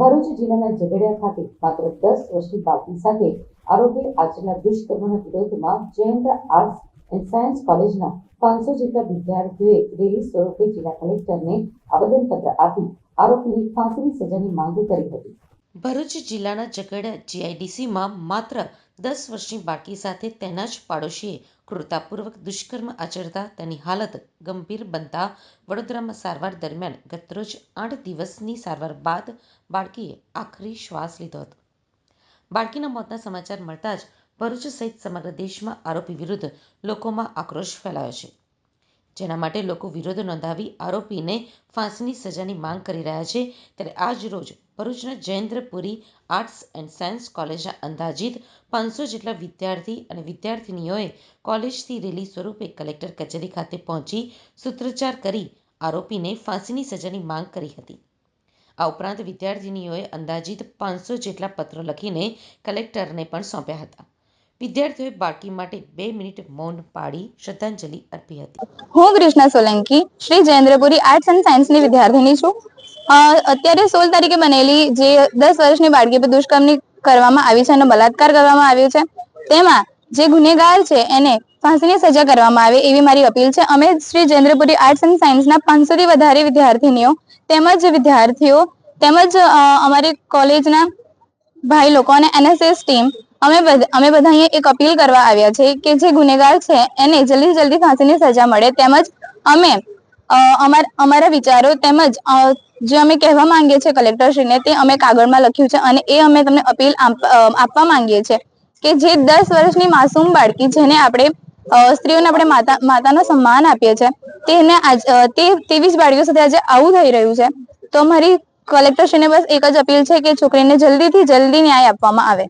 ભરૂચ જિલ્લાના ઝઘડિયા ખાતે માત્ર દસ વર્ષની બાળકી સાથે આરોપી આચરના દુષ્કર્મના વિરોધમાં જયેન્દ્ર આર્ટ્સ એન્ડ સાયન્સ કોલેજના પાંચસો જેટલા વિદ્યાર્થીઓએ રેલી સ્વરૂપે જિલ્લા કલેક્ટરને આવેદનપત્ર આપી આરોપીની ફાંસીની સજાની માંગ કરી હતી. ભરૂચ જિલ્લાના ઝઘડિયા જીઆઈડીસીમાં માત્ર દસ વર્ષની બાળકી સાથે તેના જ પાડોશીએ ક્રૂરતાપૂર્વક દુષ્કર્મ આચરતા તેની હાલત ગંભીર બનતા વડોદરામાં સારવાર દરમિયાન ગતરોજ આઠ દિવસની સારવાર બાદ બાળકીએ આખરી શ્વાસ લીધો હતો. બાળકીના મોતના સમાચાર મળતા જ ભરૂચ સહિત સમગ્ર દેશમાં આરોપી વિરુદ્ધ લોકોમાં આક્રોશ ફેલાયો છે. જેના માટે લોકો વિરોધ નોંધાવી આરોપીને ફાંસીની સજાની માંગ કરી રહ્યા છે, ત્યારે આજ રોજ ભરૂચના જયેન્દ્રપુરી આર્ટ્સ એન્ડ સાયન્સ કોલેજના અંદાજિત પાંચસો જેટલા વિદ્યાર્થી અને વિદ્યાર્થિનીઓએ કોલેજથી રેલી સ્વરૂપે કલેક્ટર કચેરી ખાતે પહોંચી સૂત્રોચ્ચાર કરી આરોપીને ફાંસીની સજાની માંગ કરી હતી. આ ઉપરાંત વિદ્યાર્થિનીઓએ અંદાજિત પાંચસો જેટલા પત્રો લખીને કલેક્ટરને પણ સોંપ્યા હતા. વિદ્યાર્થીઓએ બાળકી માટે બે મિનિટ મૌન પાડી શ્રદ્ધાંજલિ અર્પી હતી. હું કૃષ્ણા સોલંકી, શ્રી જયેન્દ્રપુરી આર્ટ્સ એન્ડ સાયન્સની વિદ્યાર્થીની છું. અત્યારે સોળ તારીખે બનેલી જે દસ વર્ષની બાળકી પર દુષ્કર્મની કરવામાં આવી છે અને બલાત્કાર કરવામાં આવ્યો છે, તેમાં જે ગુનેગાર છે એને ફાંસીની સજા કરવામાં આવે એવી મારી અપીલ છે. અમે શ્રી જેન્દ્રપુરી આર્ટ્સ એન્ડ સાયન્સના પાંચસોથી વધારે વિદ્યાર્થીનીઓ તેમજ વિદ્યાર્થીઓ તેમજ અમારી કોલેજના ભાઈ લોકો અને એનએસએસ ટીમ અમે અમે બધા અહીંયા એક અપીલ કરવા આવ્યા છે કે જે ગુનેગાર છે એને જલ્દી જલ્દી ફાંસીની સજા મળે તેમજ અમે અમાર વિચારો તેમજ જે અમે કહેવા માંગીએ છીએ કલેક્ટરશ્રીને તે અમે કાગળમાં લખ્યું છે અને એ અમે તમને અપીલ આપ- આપવા માંગીએ છીએ કે જે દસ વર્ષની માસૂમ બાળકી જેને આપણે સ્ત્રીઓને આપણે માતા, માતાનો સન્માન આપીએ છીએ, તેને આજ તે તેવી જ બાળકીઓ સાથે આજે આવું થઈ રહ્યું છે. તો મારી કલેક્ટરશ્રીને બસ એક જ અપીલ છે કે છોકરીને જલ્દીથી જલ્દી ન્યાય આપવામાં આવે.